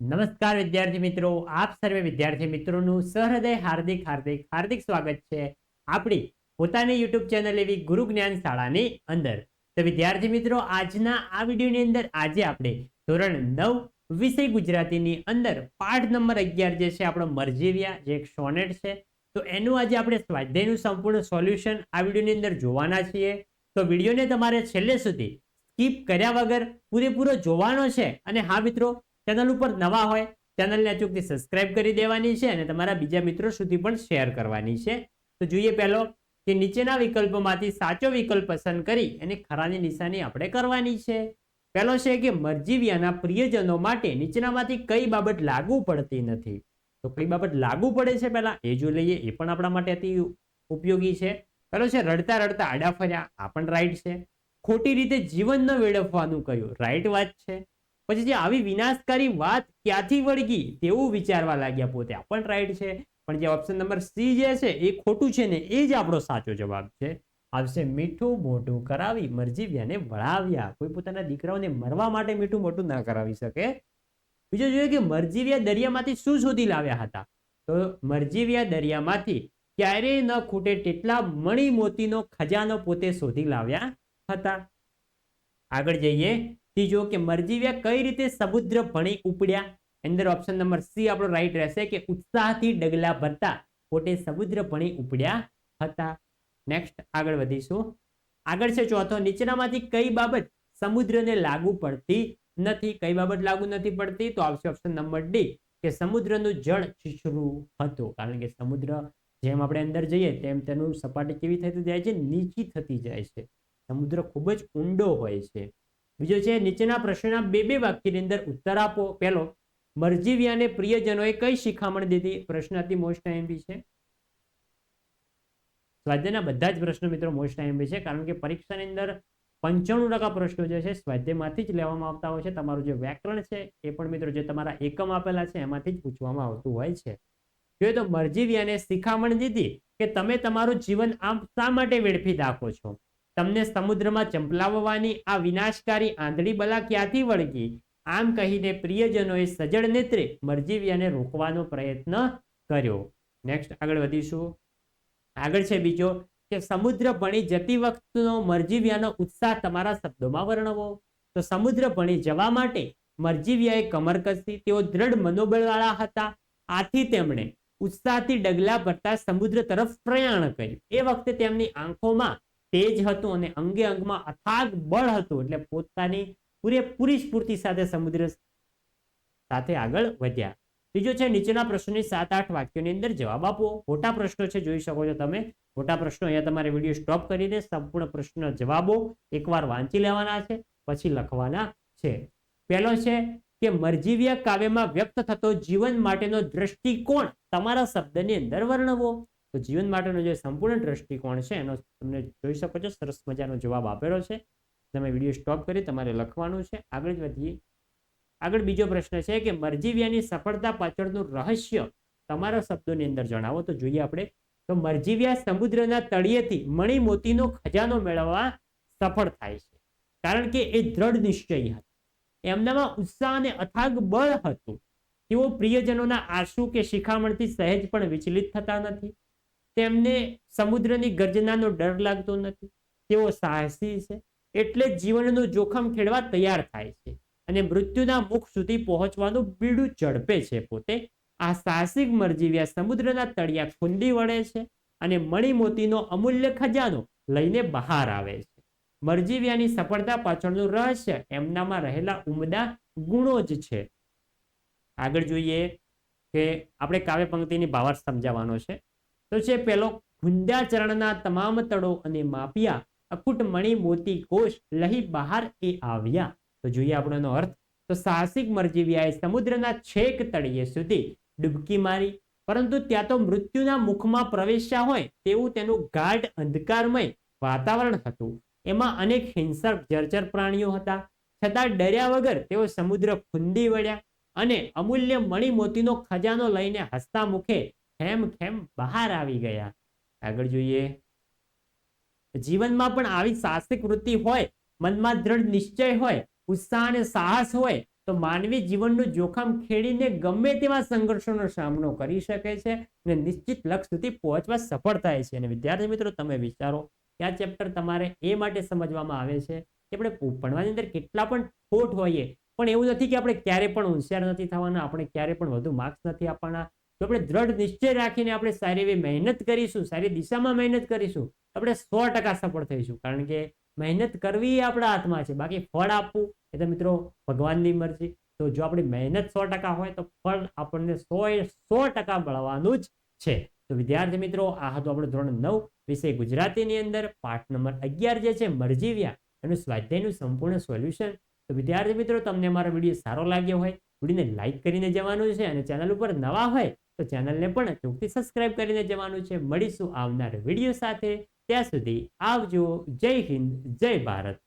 નમસ્કાર વિદ્યાર્થી મિત્રો, આપ સર્વે વિદ્યાર્થી મિત્રોનું સહૃદય હાર્દિક હાર્દિક હાર્દિક સ્વાગત છે આપણી પોતાની યુટ્યુબ ચેનલ એવી ગુરુ જ્ઞાન શાળાની અંદર. તો વિદ્યાર્થી મિત્રો, આજના આ વિડીયોની અંદર આજે આપણે ધોરણ નવ વિષય ગુજરાતીની અંદર પાઠ નંબર અગિયાર જે છે, આપણો મરજીવિયા, જે એક સોનેટ છે, તો એનું આજે આપણે સ્વાધ્યાયનું સંપૂર્ણ સોલ્યુશન આ વિડીયોની અંદર જોવાના છીએ. તો વિડીયોને તમારે છેલ્લે સુધી સ્કીપ કર્યા વગર પૂરેપૂરો જોવાનો છે. અને હા મિત્રો ચેનલ ઉપર નવા હોય ચેનલને અચૂકથી સબસ્ક્રાઇબ કરી દેવાની છે અને તમારા બીજા મિત્રો સુધી પણ શેર કરવાની છે. તો જોઈએ પહેલો કે નીચેના વિકલ્પોમાંથી સાચો વિકલ્પ પસંદ કરી અને ખરાની નિશાની આપણે કરવાની છે. પહેલો છે કે મરજીવિયાના પ્રિયજનો માટે નીચેનામાંથી કઈ બાબત લાગુ પડતી નથી. તો કઈ બાબત લાગુ પડે છે પહેલા એ જો લઈએ, એ પણ આપણા માટે અતિ ઉપયોગી છે. પહેલો છે રડતા રડતા આડા ફર્યા, આ પણ રાઈટ છે. ખોટી રીતે જીવન ન વેડફવાનું કહ્યું રાઈટ વાત છે. પછી જે આવી વિનાશકારી વાત ક્યાંથી વળગી તેવું વિચારવા લાગ્યા પોતે. પણ રાઈટ છે. પણ જે ઓપ્શન નંબર સી જે છે એ ખોટું છે ને એ જ આપણો સાચો જવાબ છે. આવશે મીઠું મોટું કરાવી, મરજીવ્યાને વળાવ્યા. કોઈ પોતાના દીકરાઓને મરવા માટે મીઠું મોટું ના કરાવી શકે. બીજું જોઈએ કે મરજીવ્યા દરિયામાંથી શું શોધી લાવ્યા હતા? તો મરજીવ્યા દરિયામાંથી ક્યારેય ન ખૂટે તેટલા મણી મોતીનો ખજાનો પોતે શોધી લાવ્યા હતા. આગળ જઈએ. ત્રીજો કે મરજીવ્યા કઈ રીતે સમુદ્ર ભણી ઉપડ્યા? અંદર ઓપ્શન નંબર સી આપણો રાઈટ રહેશે કે ઉત્સાહથી ડગલા ભરતા પોતે સમુદ્ર ભણી ઉપડ્યા હતા. નેક્સ્ટ આગળ વધીશું. આગળ છે ચોથો, નીચેનામાંથી કઈ બાબત સમુદ્રને લાગુ પડતી નથી? કઈ બાબત લાગુ નથી પડતી? તો આવશે ઓપ્શન નંબર ડી કે સમુદ્રનું જળ છીછરું હતું. કારણ કે સમુદ્ર જેમ આપણે અંદર જઈએ તેમ તેનું સપાટી કેવી થતી જાય છે? નીચી થતી જાય છે. સમુદ્ર ખૂબ જ ઊંડો હોય છે. બીજો છે, નીચેના પ્રશ્નના બે બે વાક્યની અંદર ઉત્તર આપો. પહેલો, મરજીવિયાને પ્રિયજનોએ કઈ શિખામણ દીધી? પ્રશ્ન અતિ મોસ્ટ આઈએમપી છે. સ્વાધ્યાયના બધા જ પ્રશ્નો મિત્રો મોસ્ટ આઈએમપી છે, કારણ કે પરીક્ષાની અંદર પંચાણું ટકા પ્રશ્નો જે છે, સ્વાધ્યાયમાંથી જ લેવામાં આવતા હોય છે. તમારું જે વ્યાકરણ છે, એ પણ મિત્રો જે તમારા એકમ આપેલા છે, એમાંથી જ પૂછવામાં આવતું હોય છે. જોઈએ તો મરજીવિયાને શિખામણ દીધી કે તમે તમારું જીવન આમ શા માટે વેડફી નાખો છો? તમને સમુદ્રમાં ચંપલાવવાની આ વિનાશકારી આંધળી બલા ક્યાંથી વળગી? આમ કહીને પ્રિયજનોએ સજળ નેત્રે મરજીવીયાને રોકવાનો પ્રયત્ન કર્યો. નેક્સ્ટ આગળ વધીશું. આગળ છે બીજો કે સમુદ્ર ભણી જતી વખતનો મરજીવિયાનો ઉત્સાહ તમારા શબ્દોમાં વર્ણવો. તો સમુદ્ર ભણી જવા માટે મરજીવિયાએ કમર કસી, તેઓ દ્રઢ મનોબળવાળા હતા. આથી તેમણે ઉત્સાહથી ડગલા ભરતા સમુદ્ર તરફ પ્રયાણ કર્યું. એ વખતે તેમની આંખોમાં તેજ હતું અને અંગે અંગમાં અથાગ બળ હતું એટલે પોતાની પૂરેપૂરી સ્ફૂર્તિ સાથે સમુદ્ર સાથે આગળ વધ્યા. ત્રીજો છે, નીચેના પ્રશ્નોની સાત આઠ વાક્યોની અંદર જવાબ આપો. મોટા પ્રશ્નો છે, જોઈ શકો છો તમે. મોટા પ્રશ્નો અહીંયા તમારે વીડિયો સ્ટોપ કરીને સંપૂર્ણ પ્રશ્ન જવાબો એકવાર વાંચી લેવાના છે, પછી લખવાના છે. પહેલો છે કે, મરજીવ્ય કાવ્યમાં વ્યક્ત થતો જીવન માટેનો દ્રષ્ટિકોણ તમારા શબ્દની અંદર વર્ણવો. તો જીવન માટેનો જે સંપૂર્ણ દ્રષ્ટિકોણ છે, એનો તમને જોઈ શકો છો, સરસ મજાનો જવાબ આપેલો છે. તમે વીડિયો સ્ટોપ કરી તમારે લખવાનું છે. આગળ જ વધીએ. આગળ બીજો પ્રશ્ન છે કે મરજીવિયાની સફળતા પાછળનું રહસ્ય તમારા શબ્દોની અંદર જણાવો. તો જોઈએ આપણે. તો મરજીવિયા સમુદ્રના તળિયેથી મણી મોતીનો ખજાનો મેળવવા સફળ થાય છે. કારણ કે એ દ્રઢ નિશ્ચય હતા. એમનામાં ઉત્સાહ અને અથાગ બળ હતું. તેઓ પ્રિયજનોના આંસુ કે શિખામણથી સહેજ પણ વિચલિત થતા નથી. તેમને સમુદ્રની ગર્જનાનો ડર લાગતો નથી. તેઓ સાહસી છે, એટલે જીવનનું જોખમ ખેડવા તૈયાર થાય છે અને મૃત્યુના મુખ સુધી પહોંચવાનું બીડું ઝડપે છે પોતે. આ સાહસિક મરજીવ્યા સમુદ્રના તળિયા ખુંદી વળે છે અને મણિમોતીનો અમૂલ્ય ખજાનો લઈને બહાર આવે છે. મરજીવ્યાની સફળતા પાછળનું રહસ્ય એમનામાં રહેલા ઉમદા ગુણો જ છે. આગળ જોઈએ કે આપણે કાવ્ય પંક્તિની ભાવાર્થ સમજાવવાનો છે. તો છે પેલો ગુંદ્યાચરણના તમામ તળો અને માપિયા અકુટ મણી મોતી કોષ લહી બહાર એ આવ્યા. તો જોઈએ આપણો એનો અર્થ. તો સાહસિક મરજીવિયાએ સમુદ્રના છેક તળિયે સુધી ડૂબકી મારી, પરંતુ ત્યાં તો મૃત્યુના મુખમાં પ્રવેશ્યા હોય તેવું તેનું ગાઢ અંધકારમય વાતાવરણ હતું. એમાં અનેક હિંસક જર્જર પ્રાણીઓ હતા. છતાં ડર્યા વગર તેઓ સમુદ્ર ખુંદી વળ્યા અને અમૂલ્ય મણી મોતીનો ખજાનો લઈને હસતા મુખે ખેમ ખેમ બહાર આવી ગયા? આગળ જોઈએ. જીવનમાં પણ આવી સાહસિક વૃત્તિ હોય, મનમાં દ્રઢ નિશ્ચય હોય, ઉત્સાહ અને સાહસ હોય, તો માનવી જીવનનું જોખમ ખેડીને ગમે તેવા સંઘર્ષોનો સામનો કરી શકે છે અને નિશ્ચિત લક્ષ્ય સુધી પહોંચવા સફળ થાય છે. અને વિદ્યાર્થી મિત્રો, તમે વિચારો કે આ ચેપ્ટર તમારે એ માટે સમજવામાં આવે છે કે આપણે ભણવાની અંદર કેટલા પણ ખોટ હોઈએ, પણ એવું નથી કે આપણે ક્યારે પણ હોશિયાર નથી થવાના, આપણે ક્યારે પણ વધુ માર્ક્સ નથી આપવાના જો આપણે દ્રઢ નિશ્ચય રાખીને આપણે સારી એવી મહેનત કરીશું, સારી દિશામાં મહેનત કરીશું, આપણે સો ટકા સફળ થઈશું. કારણ કે મહેનત કરવી એ આપણા હાથમાં છે. બાકી ફળ આપવું એ તો મિત્રો ભગવાનની મરજી. તો જો આપણી મહેનત સો ટકા હોય તો ફળ આપણને સો એ સો ટકા મળવાનું જ છે. તો વિદ્યાર્થી મિત્રો, આ હતું આપણું ધોરણ નવ વિષય ગુજરાતીની અંદર. પાઠ નંબર અગિયાર જે છે મરજીવ્યા એનું સ્વાધ્યાયનું સંપૂર્ણ સોલ્યુશન. તો વિદ્યાર્થી મિત્રો, તમને અમારો વીડિયો સારો લાગ્યો હોય, વિડીયોને લાઇક કરીને જવાનું છે અને ચેનલ ઉપર નવા હોય તો ચેનલને પણ અચૂકથી સબસ્ક્રાઇબ કરીને જવાનું છે. મળીશું આવનાર વીડિયો સાથે. ત્યાં સુધી આવજો. જય હિન્દ, જય ભારત.